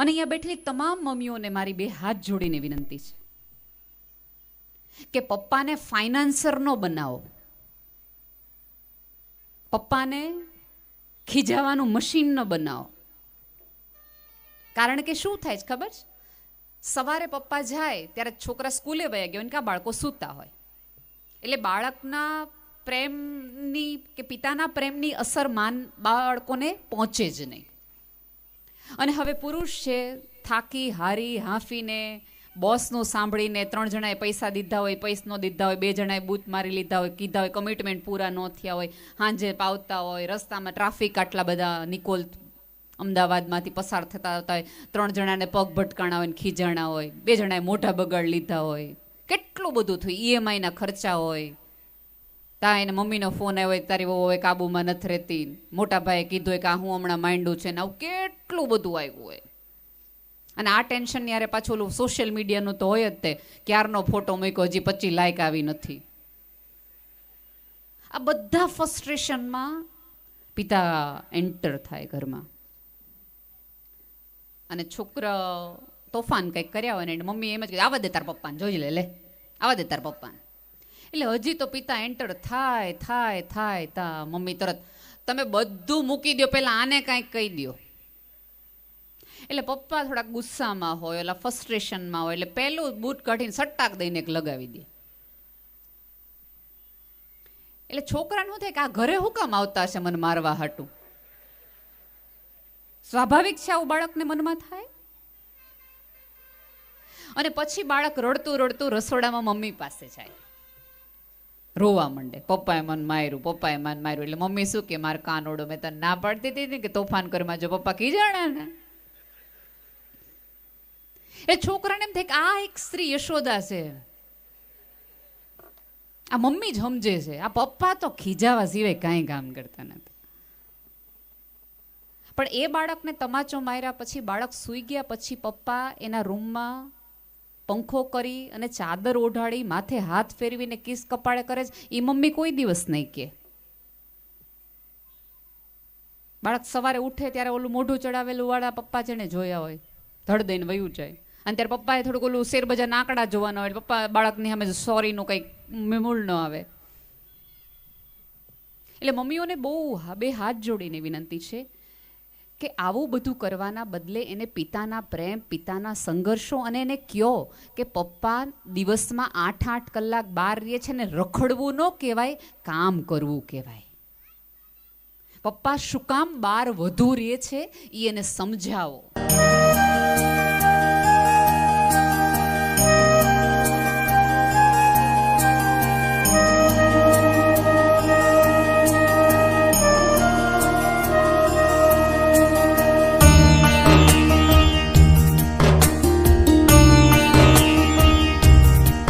અને અહીંયા બેઠેલી તમામ મમ્મીઓને મારી બે હાથ જોડીને વિનંતી છે કે પપ્પાને ફાઇનાન્સર નો બનાવો. પપ્પાને ખીજાવાનું મશીન ન બનાવો. કારણ કે શું થાય છે ખબર છે? સવારે પપ્પા જાય, ત્યારે છોકરા સ્કૂલે વયા ગયા હોય કે બાળકો સૂતા હોય. એટલે બાળકના પ્રેમની કે પિતાના પ્રેમની અસર માન બાળકોને પહોંચે જ નહીં. અને હવે પુરુષ છે, થાકી, હારી, હાંફીને, બોસનું સાંભળીને ત્રણ જણાએ પૈસા દીધા હોય પૈસનો દીધા હોય, બે જણાએ બૂથ મારી લીધા હોય, કીધા હોય કમિટમેન્ટ પૂરા ન થયા હોય, હાંજે પાવતા હોય, રસ્તામાં ટ્રાફિક આટલા બધા નિકોલ અમદાવાદમાંથી પસાર થતા આવતા હોય, ત્રણ જણાને પગ ભટકાણા હોય ખીજાણા હોય, બે જણાએ મોઢા બગાડ લીધા હોય, કેટલું બધું થયું ઈએમઆઈના ખર્ચા હોય. તા એને મમ્મીનો ફોન આવ્યો હોય તારી વહુ હવે કાબુમાં નથી રહેતી. મોટા ભાઈએ કીધું કે આ હું હમણાં માંડું છે ને આવું કેટલું બધું આવ્યું હોય. અને આ ટેન્શન યારે પાછું ઓલું સોશિયલ મીડિયાનું તો હોય જ તે. ક્યારનો ફોટો મૂક્યો હજી પચી લાયક આવી નથી. આ બધા ફ્રસ્ટ્રેશનમાં પિતા એન્ટર થાય ઘરમાં. અને છોકરા તોફાન કંઈક કર્યા હોય ને મમ્મી એમ જ કહે આવા દે તાર પપ્પાને, જોઈ લે લે. આવા દે તાર પપ્પાને. એટલે હજી તો પિતા એન્ટર થાય થાય થાય, તા. મમ્મી તરત, તમે બધું મૂકી દો પહેલાં આને કાંઈક કહી દો એટલે પપ્પા થોડાક ગુસ્સામાં હોય એટલે ફ્રસ્ટ્રેશનમાં હોય, એટલે પહેલું બૂટ કાઢીને સટ્ટાક દઈને એક લગાવી દે. એટલે છોકરાને થાય કે આ ઘરે હું કામ આવતા હશે મને મારવા હાટું? સ્વાભાવિક છે આવું બાળકને મનમાં થાય? અને પછી બાળક રડતું રડતું રસોડામાં મમ્મી પાસે જાય. રોવા માંડે. પપ્પાએ મન માર્યું, પપ્પાએ મન માર્યું. એટલે મમ્મી શું કે, મારે કાન ઓડો, મેં તને ના પાડતી હતી ને કે તોફાન કરમાં જો પપ્પા કી જાણે ને? એ છોકરાને એમ થાય કે આ એક સ્ત્રી યશોદા છે. આ મમ્મી જ સમજે છે. આ પપ્પા તો ખીજાવા સિવાય કાંઈ કામ કરતા નથી. પણ એ બાળકને તમાચો માર્યા પછી બાળક સૂઈ ગયા પછી પપ્પા એના રૂમમાં પંખો કરી અને ચાદર ઓઢાડી, માથે હાથ ફેરવીને કિસ કપાળે કરે છે. એ મમ્મી કોઈ દિવસ નહીં કે. બાળક સવારે ઉઠે ત્યારે ઓલું મોઢું ચડાવેલું વાળા પપ્પા જેને જોયા હોય. ધડ દઈને વયું જાય. અને ત્યારે પપ્પાએ થોડુંક ઓલું શેર બજાર નાકડા જોવાના હોય પપ્પા બાળકની સામે સોરીનું કંઈક મેમૂળ ન આવે. એટલે મમ્મીઓને બહુ બે હાથ જોડીને વિનંતી છે કે આવું બધું કરવાના બદલે એને પિતાના પ્રેમ, પિતાના સંઘર્ષો અને એને કયો કે પપ્પા દિવસમાં આઠ આઠ કલાક બહાર રહે છે ને રખડવું ન કહેવાય, કામ કરવું કહેવાય. પપ્પા શું કામ બહાર વધુ રહે છે એ એને સમજાવો.